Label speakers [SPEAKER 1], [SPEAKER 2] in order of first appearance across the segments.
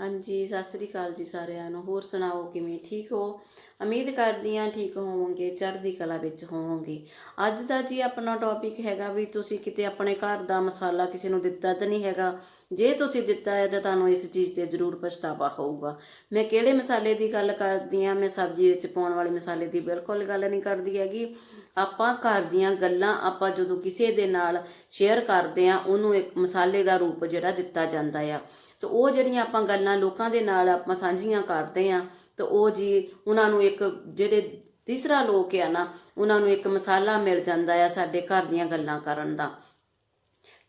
[SPEAKER 1] ਹਾਂਜੀ, ਸਤਿ ਸ੍ਰੀ ਅਕਾਲ ਜੀ ਸਾਰਿਆਂ ਨੂੰ। ਹੋਰ ਸੁਣਾਓ, ਕਿਵੇਂ ਠੀਕ ਹੋ? ਉਮੀਦ ਕਰਦੀ ਹਾਂ ਠੀਕ ਹੋਵੋਗੇ, ਚੜ੍ਹਦੀ ਕਲਾ ਵਿੱਚ ਹੋਵੋਗੇ। ਅੱਜ ਦਾ ਜੀ ਆਪਣਾ ਟੌਪਿਕ ਹੈਗਾ ਵੀ ਤੁਸੀਂ ਕਿਤੇ ਆਪਣੇ ਘਰ ਦਾ ਮਸਾਲਾ ਕਿਸੇ ਨੂੰ ਦਿੱਤਾ ਤਾਂ ਨਹੀਂ ਹੈਗਾ। ਜੇ ਤੁਸੀਂ ਦਿੱਤਾ ਹੈ ਤਾਂ ਤੁਹਾਨੂੰ ਇਸ ਚੀਜ਼ ਤੇ ਜ਼ਰੂਰ ਪਛਤਾਵਾ ਹੋਊਗਾ। ਮੈਂ ਕਿਹੜੇ ਮਸਾਲੇ ਦੀ ਗੱਲ ਕਰਦੀ ਹਾਂ? ਮੈਂ ਸਬਜ਼ੀ ਵਿੱਚ ਪਾਉਣ ਵਾਲੇ ਮਸਾਲੇ ਦੀ ਬਿਲਕੁਲ ਗੱਲ ਨਹੀਂ ਕਰਦੀ ਹੈਗੀ। ਆਪਾਂ ਘਰ ਦੀਆਂ ਗੱਲਾਂ ਆਪਾਂ ਜਦੋਂ ਕਿਸੇ ਦੇ ਨਾਲ ਸ਼ੇਅਰ ਕਰਦੇ ਆ ਉਹਨੂੰ ਇੱਕ ਮਸਾਲੇ ਦਾ ਰੂਪ ਜਿਹੜਾ ਦਿੱਤਾ ਜਾਂਦਾ ਆ। ਤੇ ਉਹ ਜਿਹੜੀਆਂ ਆਪਾਂ ਗੱਲਾਂ ਲੋਕਾਂ ਦੇ ਨਾਲ ਆਪਾਂ ਸਾਂਝੀਆਂ ਕਰਦੇ ਆ ਤੇ ਉਹ ਜੀ ਉਹਨਾਂ ਨੂੰ ਇੱਕ ਜਿਹੜੇ ਤੀਸਰਾ ਲੋਕ ਆ ਨਾ, ਉਹਨਾਂ ਨੂੰ ਇੱਕ ਮਸਾਲਾ ਮਿਲ ਜਾਂਦਾ ਆ ਸਾਡੇ ਘਰ ਦੀਆਂ ਗੱਲਾਂ ਕਰਨ ਦਾ।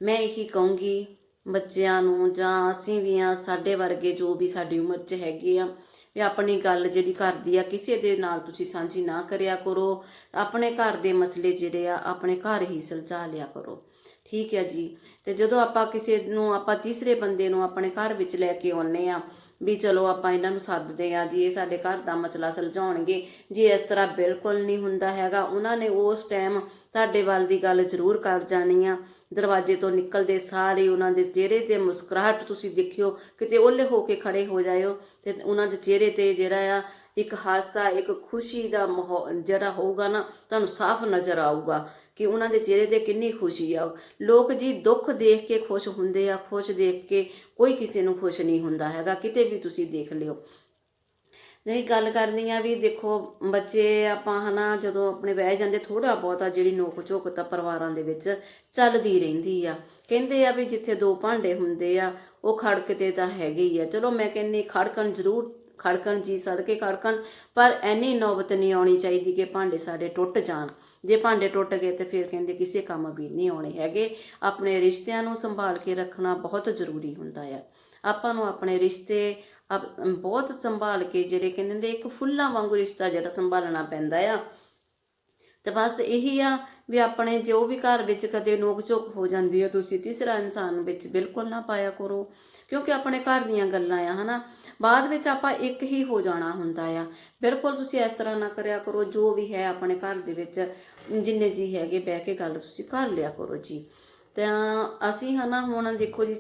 [SPEAKER 1] ਮੈਂ ਇਹੀ ਕਹੂੰਗੀ ਬੱਚਿਆਂ ਨੂੰ ਜਾਂ ਅਸੀਂ ਵੀ ਆ, ਸਾਡੇ ਵਰਗੇ ਜੋ ਵੀ ਸਾਡੀ ਉਮਰ 'ਚ ਹੈਗੇ ਆ, ਵੀ ਆਪਣੀ ਗੱਲ ਜਿਹੜੀ ਕਰਦੀ ਆ, ਕਿਸੇ ਦੇ ਨਾਲ ਤੁਸੀਂ ਸਾਂਝੀ ਨਾ ਕਰਿਆ ਕਰੋ। ਆਪਣੇ ਘਰ ਦੇ ਮਸਲੇ ਜਿਹੜੇ ਆ, ਆਪਣੇ ਘਰ ਹੀ ਸੁਲਝਾ ਲਿਆ ਕਰੋ। ਠੀਕ ਹੈ ਜੀ। ਤੇ ਜਦੋਂ ਆਪਾਂ ਕਿਸੇ ਨੂੰ, ਆਪਾਂ ਤੀਸਰੇ ਬੰਦੇ ਨੂੰ ਆਪਣੇ ਘਰ ਵਿੱਚ ਲੈ ਕੇ ਆਉਨੇ ਆ ਵੀ ਚਲੋ ਆਪਾਂ ਇਹਨਾਂ ਨੂੰ ਸੱਦਦੇ ਆ ਜੀ, ਇਹ ਸਾਡੇ ਘਰ ਦਾ ਮਸਲਾ ਸੁਲਝਾਉਣਗੇ। ਜੀ ਇਸ ਤਰ੍ਹਾਂ ਬਿਲਕੁਲ ਨਹੀਂ ਹੁੰਦਾ ਹੈਗਾ, ਉਹਨਾਂ ਨੇ ਉਸ ਟਾਈਮ ਤੁਹਾਡੇ ਵੱਲ ਦੀ ਗੱਲ ਜ਼ਰੂਰ ਕਰ ਜਾਣੀ ਆ। ਦਰਵਾਜ਼ੇ ਤੋਂ ਨਿਕਲਦੇ ਸਾਰੇ ਉਹਨਾਂ ਦੇ ਚਿਹਰੇ ਤੇ ਮੁਸਕਰਾਹਟ ਤੁਸੀਂ ਦੇਖਿਓ, ਕਿਤੇ ਓਲੇ ਹੋ ਕੇ ਖੜੇ ਹੋ ਜਾਇਓ, ਤੇ ਉਹਨਾਂ ਦੇ ਚਿਹਰੇ ਤੇ ਜਿਹੜਾ ਆ ਇੱਕ ਹਾਸਾ, ਇੱਕ ਖੁਸ਼ੀ ਦਾ ਮਾਹੌਲ ਜਿਹੜਾ ਹੋਊਗਾ ਨਾ, ਤੁਹਾਨੂੰ ਸਾਫ਼ ਨਜ਼ਰ ਆਊਗਾ ਕਿ ਉਹਨਾਂ ਦੇ ਚਿਹਰੇ ਤੇ ਕਿੰਨੀ ਖੁਸ਼ੀ ਆ। ਲੋਕ ਜੀ ਦੁੱਖ ਦੇਖ ਕੇ ਖੁਸ਼ ਹੁੰਦੇ ਆ, ਖੁਸ਼ ਦੇਖ ਕੇ ਕੋਈ ਕਿਸੇ ਨੂੰ ਖੁਸ਼ ਨਹੀਂ ਹੁੰਦਾ ਹੈਗਾ, ਕਿਤੇ ਵੀ ਤੁਸੀਂ ਦੇਖ ਲਿਓ। ਨਹੀਂ, ਗੱਲ ਕਰਨੀ ਆ ਵੀ ਦੇਖੋ, ਬੱਚੇ ਆਪਾਂ ਹਨਾ, ਜਦੋਂ ਆਪਣੇ ਬਹਿ ਜਾਂਦੇ ਥੋੜਾ ਬਹੁਤਾ ਜਿਹੜੀ ਨੋਕ ਝੋਕ ਤਾਂ ਪਰਿਵਾਰਾਂ ਦੇ ਵਿੱਚ ਚੱਲਦੀ ਰਹਿੰਦੀ ਆ। ਕਹਿੰਦੇ ਆ ਵੀ ਜਿੱਥੇ ਦੋ ਭਾਂਡੇ ਹੁੰਦੇ ਆ, ਉਹ ਖੜਕਦੇ ਤਾਂ ਹੈਗੇ ਹੀ ਆ। ਚਲੋ, ਮੈਂ ਕਹਿੰਨੀ ਖੜਕਣ ਜ਼ਰੂਰ ਖੜਕਣ, ਜੀ ਸਦਕੇ ਖੜਕਣ, ਪਰ ਐਨੀ ਨੌਬਤ ਨਹੀਂ ਆਉਣੀ ਚਾਹੀਦੀ ਕਿ ਭਾਂਡੇ ਸਾਡੇ ਟੁੱਟ ਜਾਣ। ਜੇ ਭਾਂਡੇ ਟੁੱਟ ਗਏ ਤੇ ਫਿਰ ਕਹਿੰਦੇ ਕਿਸੇ ਕੰਮ ਵੀ ਨਹੀਂ ਆਉਣੇ ਹੈਗੇ। ਆਪਣੇ ਰਿਸ਼ਤਿਆਂ ਨੂੰ ਸੰਭਾਲ ਕੇ ਰੱਖਣਾ ਬਹੁਤ ਜ਼ਰੂਰੀ ਹੁੰਦਾ ਆ। ਆਪਾਂ ਨੂੰ ਆਪਣੇ ਰਿਸ਼ਤੇ ਆਪ- ਬਹੁਤ ਸੰਭਾਲ ਕੇ ਜਿਹੜੇ ਕਹਿੰਦੇ ਨੇ ਇੱਕ ਫੁੱਲਾਂ ਵਾਂਗੂ ਰਿਸ਼ਤਾ ਜਿਹੜਾ ਸੰਭਾਲਣਾ ਪੈਂਦਾ ਆ। ਤੇ ਬਸ ਇਹੀ ਆ ਵੀ ਆਪਣੇ ਜੋ ਵੀ ਘਰ ਵਿੱਚ ਕਦੇ ਨੋਕ ਝੋਕ ਹੋ ਜਾਂਦੀ ਹੈ, ਤੁਸੀਂ ਤੀਸਰਾ ਇਨਸਾਨ ਵਿੱਚ ਬਿਲਕੁਲ ਨਾ ਪਾਇਆ ਕਰੋ। ਕਿਉਂਕਿ ਆਪਣੇ ਘਰ ਦੀਆਂ ਗੱਲਾਂ ਆ, ਹਨਾ? ਬਾਅਦ ਵਿੱਚ ਆਪਾਂ ਇੱਕ ਹੀ ਹੋ ਜਾਣਾ ਹੁੰਦਾ ਆ। ਬਿਲਕੁਲ ਤੁਸੀਂ ਇਸ ਤਰ੍ਹਾਂ ਨਾ ਕਰਿਆ ਕਰੋ, ਜੋ ਵੀ ਹੈ ਆਪਣੇ ਘਰ ਦੇ ਵਿੱਚ, ਜਿੰਨੇ ਜੀ ਹੈਗੇ ਬਹਿ ਕੇ ਗੱਲ ਤੁਸੀਂ ਕਰ ਲਿਆ ਕਰੋ ਜੀ। ਤਾਂ ਅਸੀਂ, ਹਨਾ, ਹੁਣ ਦੇਖੋ ਜੀ,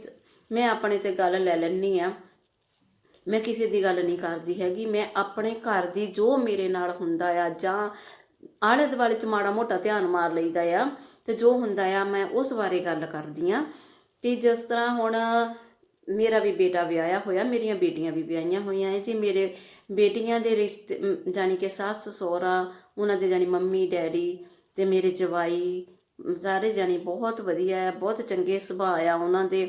[SPEAKER 1] ਮੈਂ ਆਪਣੇ ਤੇ ਗੱਲ ਲੈ ਲੈਣੀ ਆ। ਮੈਂ ਕਿਸੇ ਦੀ ਗੱਲ ਨਹੀਂ ਕਰਦੀ ਹੈਗੀ। ਮੈਂ ਆਪਣੇ ਘਰ ਦੀ ਜੋ ਮੇਰੇ ਨਾਲ ਹੁੰਦਾ ਆ ਜਾਂ ਆਲੇ ਦੁਆਲੇ ਚ ਮਾੜਾ ਮੋਟਾ ਧਿਆਨ ਮਾਰ ਲਈਦਾ ਆ ਤੇ ਜੋ ਹੁੰਦਾ ਆ ਮੈਂ ਉਸ ਬਾਰੇ ਗੱਲ ਕਰਦੀ ਆ ਕਿ ਜਿਸ ਤਰ੍ਹਾਂ ਹੁਣ ਮੇਰਾ ਵੀ ਬੇਟਾ ਵਿਆਹਿਆ ਹੋਇਆ ਮੇਰੀਆਂ ਬੇਟੀਆਂ ਵੀ ਵਿਆਹੀਆਂ ਹੋਈਆਂ ਹੈ ਜੀ ਮੇਰੇ ਬੇਟੀਆਂ ਦੇ ਰਿਸ਼ਤੇ ਅਮ, ਜਾਣੀ ਕਿ ਸੱਸ ਸਹੁਰਾ ਉਹਨਾਂ ਦੇ ਜਾਣੀ ਮੰਮੀ ਡੈਡੀ ਤੇ ਮੇਰੇ ਜਵਾਈ ਸਾਰੇ ਜਾਣੀ ਬਹੁਤ ਵਧੀਆ ਆ ਬਹੁਤ ਚੰਗੇ ਸੁਭਾਅ ਆ ਉਹਨਾਂ ਦੇ।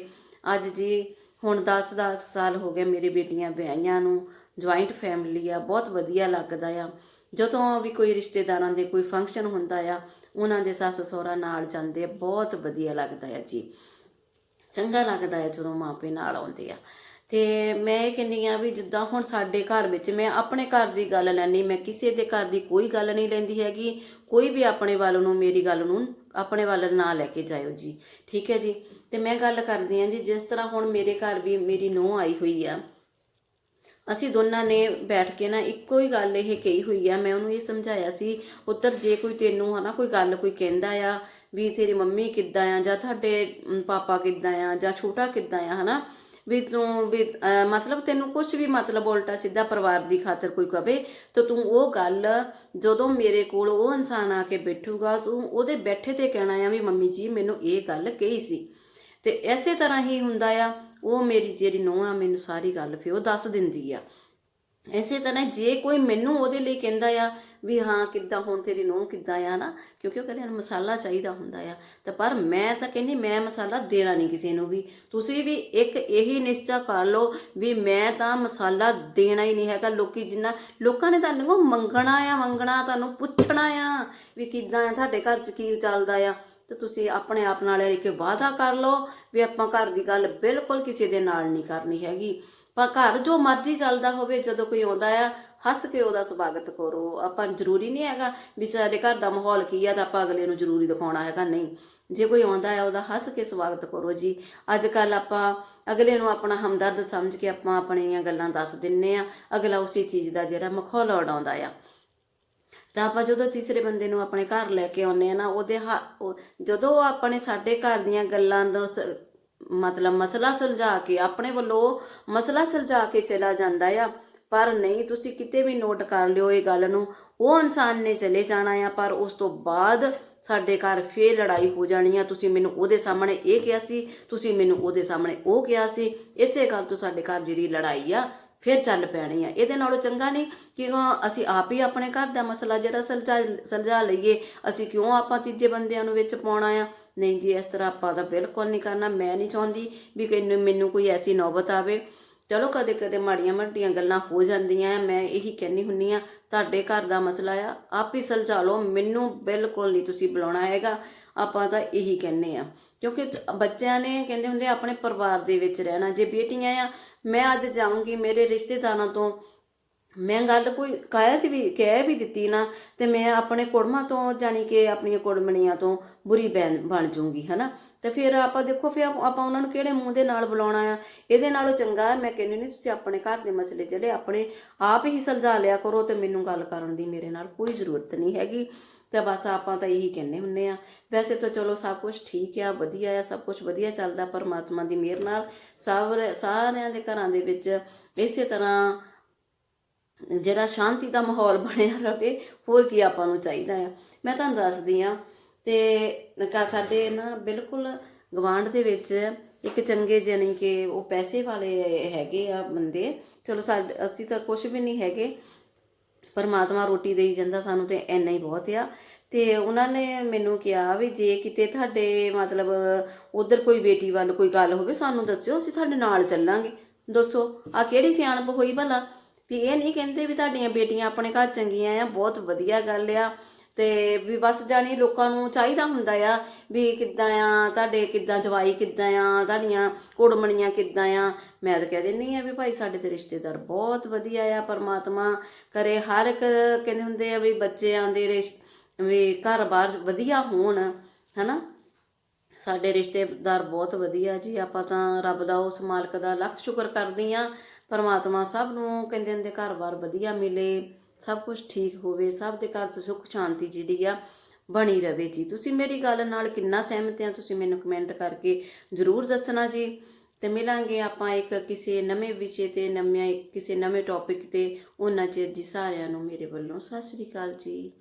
[SPEAKER 1] ਅੱਜ ਜੀ ਹੁਣ 10-10 ਸਾਲ ਹੋ ਗਏ ਮੇਰੀ ਬੇਟੀਆਂ ਵਿਆਹੀਆਂ ਨੂੰ ਜੁਆਇੰਟ ਫੈਮਿਲੀ ਆ ਬਹੁਤ ਵਧੀਆ ਲੱਗਦਾ ਆ। ਜਦੋਂ ਵੀ ਕੋਈ ਰਿਸ਼ਤੇਦਾਰਾਂ ਦੇ ਕੋਈ ਫੰਕਸ਼ਨ ਹੁੰਦਾ ਆ, ਉਹਨਾਂ ਦੇ ਸੱਸ ਸਹੁਰਾ ਨਾਲ ਜਾਂਦੇ ਆ, ਬਹੁਤ ਵਧੀਆ ਲੱਗਦਾ ਆ ਜੀ। ਚੰਗਾ ਲੱਗਦਾ ਹੈ ਜਦੋਂ ਮਾਪੇ ਨਾਲ ਆਉਂਦੇ ਆ। ਤੇ ਮੈਂ ਇਹ ਕਹਿੰਦੀ ਆ ਵੀ ਜਿੱਦਾਂ ਹੁਣ ਸਾਡੇ ਘਰ ਵਿੱਚ, ਮੈਂ ਆਪਣੇ ਘਰ ਦੀ ਗੱਲ ਲੈਣੀ ਮੈਂ ਕਿਸੇ ਦੇ ਘਰ ਦੀ ਕੋਈ ਗੱਲ ਨਹੀਂ ਲੈਂਦੀ ਹੈਗੀ। ਕੋਈ ਵੀ ਆਪਣੇ ਵੱਲ ਨੂੰ, ਮੇਰੀ ਗੱਲ ਨੂੰ ਆਪਣੇ ਵੱਲ ਨਾ ਲੈ ਕੇ ਜਾਇਓ ਜੀ। ਠੀਕ ਹੈ ਜੀ? ਤੇ ਮੈਂ ਗੱਲ ਕਰਦੀ ਆ ਜੀ, ਜਿਸ ਤਰ੍ਹਾਂ ਹੁਣ ਮੇਰੇ ਘਰ ਵੀ ਮੇਰੀ ਨੂੰਹ ਆਈ ਹੋਈ ਆ ਅਸੀਂ ਦੋਨਾਂ ਨੇ ਬੈਠ ਕੇ ਨਾ ਇੱਕੋ ਹੀ ਗੱਲ ਇਹ ਕਹੀ ਹੋਈ ਆ, ਮੈਂ ਉਹਨੂੰ ਇਹ ਸਮਝਾਇਆ ਸੀ ਉੱਤਰ ਜੇ ਕੋਈ ਤੈਨੂੰ ਹਨਾ ਕੋਈ ਗੱਲ ਕੋਈ ਕਹਿੰਦਾ ਆ ਵੀ ਤੇਰੀ ਮੰਮੀ ਕਿੱਦਾਂ ਆ ਜਾਂ ਤੁਹਾਡੇ ਪਾਪਾ ਕਿੱਦਾਂ ਆ ਜਾਂ ਛੋਟਾ ਕਿੱਦਾਂ ਆ ਹਨਾ, ਵੀ ਤੂੰ, ਵੀ ਮਤਲਬ ਤੈਨੂੰ ਕੁਝ ਵੀ ਮਤਲਬ ਉਲਟਾ ਸਿੱਧਾ ਪਰਿਵਾਰ ਦੀ ਖਾਤਰ ਕੋਈ ਕਵੇ, ਤਾਂ ਤੂੰ ਉਹ ਗੱਲ ਜਦੋਂ ਮੇਰੇ ਕੋਲ ਉਹ ਇਨਸਾਨ ਆ ਕੇ ਬੈਠੂਗਾ, ਤੂੰ ਉਹਦੇ ਬੈਠੇ ਤੇ ਕਹਿਣਾ ਆ ਵੀ ਮੰਮੀ ਜੀ, ਮੈਨੂੰ ਇਹ ਗੱਲ ਕਹੀ ਸੀ। ਤੇ ਐਸੇ ਤਰ੍ਹਾਂ ਹੀ ਹੁੰਦਾ ਆ। ਉਹ ਮੇਰੀ ਜਿਹੜੀ ਨੂੰਹ ਆ, ਮੈਨੂੰ ਸਾਰੀ ਗੱਲ ਫਿਰ ਉਹ ਦੱਸ ਦਿੰਦੀ ਆ। ਇਸੇ ਤਰ੍ਹਾਂ ਜੇ ਕੋਈ ਮੈਨੂੰ ਉਹਦੇ ਲਈ ਕਹਿੰਦਾ ਆ ਵੀ ਹਾਂ, ਕਿੱਦਾਂ ਹੁਣ ਤੇਰੀ ਨੂੰਹ ਕਿੱਦਾਂ ਆ ਨਾ, ਕਿਉਂਕਿ ਉਹ ਕਹਿੰਦੇ ਹਨ ਮਸਾਲਾ ਚਾਹੀਦਾ ਹੁੰਦਾ ਆ। ਤਾਂ ਪਰ ਮੈਂ ਤਾਂ ਕਹਿੰਦੀ ਮੈਂ ਮਸਾਲਾ ਦੇਣਾ ਨਹੀਂ ਕਿਸੇ ਨੂੰ ਵੀ। ਤੁਸੀਂ ਵੀ ਇੱਕ ਇਹੀ ਨਿਸ਼ਚਾ ਕਰ ਲਓ ਵੀ ਮੈਂ ਤਾਂ ਮਸਾਲਾ ਦੇਣਾ ਹੀ ਨਹੀਂ ਹੈਗਾ। ਲੋਕੀ ਜਿੰਨਾ, ਲੋਕਾਂ ਨੇ ਤੁਹਾਨੂੰ ਮੰਗਣਾ ਆ, ਮੰਗਣਾ, ਤੁਹਾਨੂੰ ਪੁੱਛਣਾ ਆ ਵੀ ਕਿੱਦਾਂ ਆ, ਤੁਹਾਡੇ ਘਰ 'ਚ ਕੀ ਚੱਲਦਾ ਆ। ਤੇ ਤੁਸੀਂ ਆਪਣੇ ਆਪ ਨਾਲ ਇੱਕ ਵਾਅਦਾ ਕਰ ਲਓ ਵੀ ਆਪਾਂ ਘਰ ਦੀ ਗੱਲ ਬਿਲਕੁਲ ਕਿਸੇ ਦੇ ਨਾਲ ਨਹੀਂ ਕਰਨੀ ਹੈਗੀ। ਪਰ ਘਰ ਜੋ ਮਰਜ਼ੀ ਚੱਲਦਾ ਹੋਵੇ, ਜਦੋਂ ਕੋਈ ਆਉਂਦਾ ਆ, ਹੱਸ ਕੇ ਉਹਦਾ ਸਵਾਗਤ ਕਰੋ। ਆਪਾਂ ਜ਼ਰੂਰੀ ਨਹੀਂ ਹੈਗਾ ਵੀ ਸਾਡੇ ਘਰ ਦਾ ਮਾਹੌਲ ਕੀ ਆ ਤਾਂ ਆਪਾਂ ਅਗਲੇ ਨੂੰ ਜ਼ਰੂਰੀ ਦਿਖਾਉਣਾ ਹੈਗਾ। ਨਹੀਂ, ਜੇ ਕੋਈ ਆਉਂਦਾ ਹੈ ਉਹਦਾ ਹੱਸ ਕੇ ਸਵਾਗਤ ਕਰੋ ਜੀ। ਅੱਜ ਕੱਲ ਆਪਾਂ ਅਗਲੇ ਨੂੰ ਆਪਣਾ ਹਮਦਰਦ ਸਮਝ ਕੇ ਆਪਾਂ ਆਪਣੀਆਂ ਗੱਲਾਂ ਦੱਸ ਦਿੰਨੇ ਆ। ਅਗਲਾ ਉਸੇ ਚੀਜ਼ ਦਾ ਜਿਹੜਾ ਮਖੌਲ ਉਡਾਉਂਦਾ ਆ। ਤਾਂ ਆਪਾਂ ਜਦੋਂ ਤੀਸਰੇ ਬੰਦੇ ਨੂੰ ਆਪਣੇ ਘਰ ਲੈ ਕੇ ਆਉਂਦੇ ਆ ਨਾ, ਉਹਦੇ ਜਦੋਂ ਆਪਣੇ ਸਾਡੇ ਘਰ ਦੀਆਂ ਗੱਲਾਂ ਦਾ ਮਤਲਬ ਮਸਲਾ ਸੁਲਝਾ ਕੇ, ਆਪਣੇ ਵੱਲੋਂ ਮਸਲਾ ਸੁਲਝਾ ਕੇ ਚਲਾ ਜਾਂਦਾ ਆ, ਪਰ ਨਹੀਂ, ਤੁਸੀਂ ਕਿਤੇ ਵੀ ਨੋਟ ਕਰ ਲਿਓ ਇਹ ਗੱਲ ਨੂੰ, ਉਹ ਇਨਸਾਨ ਨੇ ਚਲੇ ਜਾਣਾ ਆ, ਪਰ ਉਸ ਤੋਂ ਬਾਅਦ ਸਾਡੇ ਘਰ ਫੇਰ ਲੜਾਈ ਹੋ ਜਾਣੀ ਆ। ਤੁਸੀਂ ਮੈਨੂੰ ਉਹਦੇ ਸਾਹਮਣੇ ਇਹ ਕਿਹਾ ਸੀ, ਤੁਸੀਂ ਮੈਨੂੰ ਉਹਦੇ ਸਾਹਮਣੇ ਉਹ ਕਿਹਾ ਸੀ, ਇਸੇ ਗੱਲ ਤੋਂ ਸਾਡੇ ਘਰ ਜਿਹੜੀ ਲੜਾਈ ਆ ਫਿਰ ਚੱਲ ਪੈਣੀ ਆ। ਇਹਦੇ ਨਾਲੋਂ ਚੰਗਾ ਨਹੀਂ ਕਿ ਹਾਂ, ਅਸੀਂ ਆਪ ਹੀ ਆਪਣੇ ਘਰ ਦਾ ਮਸਲਾ ਜਿਹੜਾ ਸੁਲਝਾ ਸੁਲਝਾ ਲਈਏ। ਅਸੀਂ ਕਿਉਂ ਆਪਾਂ ਤੀਜੇ ਬੰਦਿਆਂ ਨੂੰ ਵਿੱਚ ਪਾਉਣਾ ਆ? ਨਹੀਂ ਜੀ, ਇਸ ਤਰ੍ਹਾਂ ਆਪਾਂ ਤਾਂ ਬਿਲਕੁਲ ਨਹੀਂ ਕਰਨਾ। ਮੈਂ ਨਹੀਂ ਚਾਹੁੰਦੀ ਵੀ ਕਿ ਮੈਨੂੰ ਕੋਈ ਐਸੀ ਨੌਬਤ ਆਵੇ। ਚਲੋ, ਕਦੇ ਕਦੇ ਮਾੜੀਆਂ ਮੱਟੀਆਂ ਗੱਲਾਂ ਹੋ ਜਾਂਦੀਆਂ ਮੈਂ ਇਹੀ ਕਹਿੰਨੀ ਹੁੰਨੀ ਆ, ਤੁਹਾਡੇ ਘਰ ਦਾ ਮਸਲਾ ਆ, ਆਪ ਹੀ ਸੁਲਝਾ ਲਓ। ਮੈਨੂੰ ਬਿਲਕੁਲ ਨਹੀਂ ਤੁਸੀਂ ਬੁਲਾਉਣਾ ਹੈਗਾ। ਆਪਾਂ ਤਾਂ ਇਹੀ ਕਹਿੰਨੇ ਆ ਕਿਉਂਕਿ ਬੱਚਿਆਂ ਨੇ ਕਹਿੰਦੇ ਹੁੰਦੇ ਆਪਣੇ ਪਰਿਵਾਰ ਦੇ ਵਿੱਚ ਰਹਿਣਾ। ਜੇ ਬੇਟੀਆਂ ਆ, ਮੈਂ ਅੱਜ ਜਾਊਂਗੀ, ਮੇਰੇ ਰਿਸ਼ਤੇਦਾਰਾਂ ਤੋਂ ਮੈਂ ਗੱਲ ਕੋਈ ਕਹਿ ਵੀ ਕਹਿ ਵੀ ਦਿੱਤੀ ਨਾ, ਤੇ ਮੈਂ ਆਪਣੇ ਕੁੜਮਾਂ ਤੋਂ, ਜਾਣੀ ਕਿ ਆਪਣੀਆਂ ਕੁੜਮਣੀਆਂ ਤੋਂ ਬੁਰੀ ਬੈਨ ਬਣ ਜਾਊਂਗੀ, ਹਨਾ? ਤੇ ਫਿਰ ਆਪਾਂ ਦੇਖੋ, ਫਿਰ ਆਪਾਂ ਉਹਨਾਂ ਨੂੰ ਕਿਹੜੇ ਮੂੰਹ ਦੇ ਨਾਲ ਬੁਲਾਉਣਾ ਆ? ਇਹਦੇ ਨਾਲੋਂ ਚੰਗਾ ਮੈਂ ਕਹਿੰਦੀ ਨਹੀਂ ਤੁਸੀਂ ਆਪਣੇ ਘਰ ਦੇ ਮਸਲੇ ਜਿਹੜੇ ਆਪਣੇ ਆਪ ਹੀ ਸੁਲਝਾ ਲਿਆ ਕਰੋ ਤੇ ਮੈਨੂੰ ਗੱਲ ਕਰਨ ਦੀ ਮੇਰੇ ਨਾਲ ਕੋਈ ਜ਼ਰੂਰਤ ਨਹੀਂ ਹੈਗੀ। ਤੇ ਬਸ ਆਪਾਂ ਤਾਂ ਇਹੀ ਕਹਿੰਦੇ ਹੁੰਨੇ ਆ। ਵੈਸੇ ਤਾਂ ਚਲੋ ਸਭ ਕੁਝ ਠੀਕ ਆ, ਵਧੀਆ ਆ, ਸਭ ਕੁਝ ਵਧੀਆ ਚੱਲਦਾ ਪਰਮਾਤਮਾ ਦੀ ਮਿਹਰ ਨਾਲ। ਸਭ ਸਾਰਿਆਂ ਦੇ ਘਰਾਂ ਦੇ ਵਿੱਚ ਇਸੇ ਤਰ੍ਹਾਂ ਜਿਹੜਾ ਸ਼ਾਂਤੀ ਦਾ ਮਾਹੌਲ ਬਣਿਆ ਰਵੇ, ਹੋਰ ਕੀ ਆਪਾਂ ਨੂੰ ਚਾਹੀਦਾ ਆ। ਮੈਂ ਤੁਹਾਨੂੰ ਦੱਸਦੀ ਆ, ਤੇ ਕਾ ਸਾਡੇ ਨਾ ਬਿਲਕੁਲ ਗਵਾਂਢ ਦੇ ਵਿੱਚ ਇੱਕ ਚੰਗੇ ਜਾਣੀ ਕਿ ਉਹ ਪੈਸੇ ਵਾਲੇ ਹੈਗੇ ਆ ਬੰਦੇ। ਚਲੋ ਸਾਡੇ, ਅਸੀਂ ਤਾਂ ਕੁਝ ਵੀ ਨਹੀਂ ਹੈਗੇ। ਪਰਮਾਤਮਾ ਰੋਟੀ ਦੇਈ ਜਾਂਦਾ ਸਾਨੂੰ ਤੇ ਇੰਨਾ ਹੀ ਬਹੁਤ ਆ। ਤੇ ਉਹਨਾਂ ਨੇ ਮੈਨੂੰ ਕਿਹਾ ਵੀ ਜੇ ਕਿਤੇ ਤੁਹਾਡੇ ਮਤਲਬ ਉਧਰ ਕੋਈ ਬੇਟੀ ਵੱਲ ਕੋਈ ਗੱਲ ਹੋਵੇ, ਸਾਨੂੰ ਦੱਸਿਓ, ਅਸੀਂ ਤੁਹਾਡੇ ਨਾਲ ਚੱਲਾਂਗੇ। ਦੱਸੋ ਆ ਕਿਹੜੀ ਸਿਆਣਪ ਹੋਈ ਭਲਾ? ਵੀ ਇਹ ਨਹੀਂ ਕਹਿੰਦੇ ਵੀ ਤੁਹਾਡੀਆਂ ਬੇਟੀਆਂ ਆਪਣੇ ਘਰ ਚੰਗੀਆਂ ਆ, ਬਹੁਤ ਵਧੀਆ ਗੱਲ ਆ। ਤੇ ਵੀ ਬਸ ਜਾਣੀ ਲੋਕਾਂ ਨੂੰ ਚਾਹੀਦਾ ਹੁੰਦਾ ਆ ਵੀ ਕਿੱਦਾਂ ਆ, ਤੁਹਾਡੇ ਕਿੱਦਾਂ ਜਵਾਈ ਕਿੱਦਾਂ ਆ, ਤੁਹਾਡੀਆਂ ਕੁੜਮਣੀਆਂ ਕਿੱਦਾਂ ਆ। ਮੈਂ ਤਾਂ ਕਹਿ ਦਿੰਨੀ ਆ ਵੀ ਭਾਈ ਸਾਡੇ ਤੇ ਰਿਸ਼ਤੇਦਾਰ ਬਹੁਤ ਵਧੀਆ ਆ, ਪਰਮਾਤਮਾ ਕਰੇ ਹਰ ਇੱਕ ਕਹਿੰਦੇ ਹੁੰਦੇ ਆ ਵੀ ਬੱਚਿਆਂ ਦੇ ਰਿਸ਼, ਵੀ ਘਰ-ਬਾਰ ਵਧੀਆ ਹੋਣ, ਹਨਾ। ਸਾਡੇ ਰਿਸ਼ਤੇਦਾਰ ਬਹੁਤ ਵਧੀਆ ਜੀ, ਆਪਾਂ ਤਾਂ ਰੱਬ ਦਾ ਉਸ ਮਾਲਕ ਦਾ ਲੱਖ ਸ਼ੁਕਰ ਕਰਦੀ ਆ। ਪਰਮਾਤਮਾ ਸਭ ਨੂੰ ਕਹਿੰਦੇ ਹੁੰਦੇ ਘਰ-ਬਾਰ ਵਧੀਆ ਮਿਲੇ। ਸਭ ਕੁਝ ਠੀਕ ਹੋਵੇ, ਸਭ ਦੇ ਘਰ 'ਚ ਸੁੱਖ ਸ਼ਾਂਤੀ ਜਿਹੜੀ ਆ ਬਣੀ ਰਵੇ ਜੀ। ਤੁਸੀਂ ਮੇਰੀ ਗੱਲ ਨਾਲ ਕਿੰਨਾ ਸਹਿਮਤ ਆ, ਤੁਸੀਂ ਮੈਨੂੰ ਕਮੈਂਟ ਕਰਕੇ ਜ਼ਰੂਰ ਦੱਸਣਾ ਜੀ। ਤੇ ਮਿਲਾਂਗੇ ਆਪਾਂ ਇੱਕ ਕਿਸੇ ਨਵੇਂ ਵਿਸ਼ੇ ਤੇ ਨਵੇਂ ਕਿਸੇ ਨਵੇਂ ਟੌਪਿਕ ਤੇ, ਉਹਨਾਂ ਚਿਰ ਜੀ ਸਾਰਿਆਂ ਨੂੰ ਮੇਰੇ ਵੱਲੋਂ। ਸਤਿ ਸ੍ਰੀ ਅਕਾਲ ਜੀ।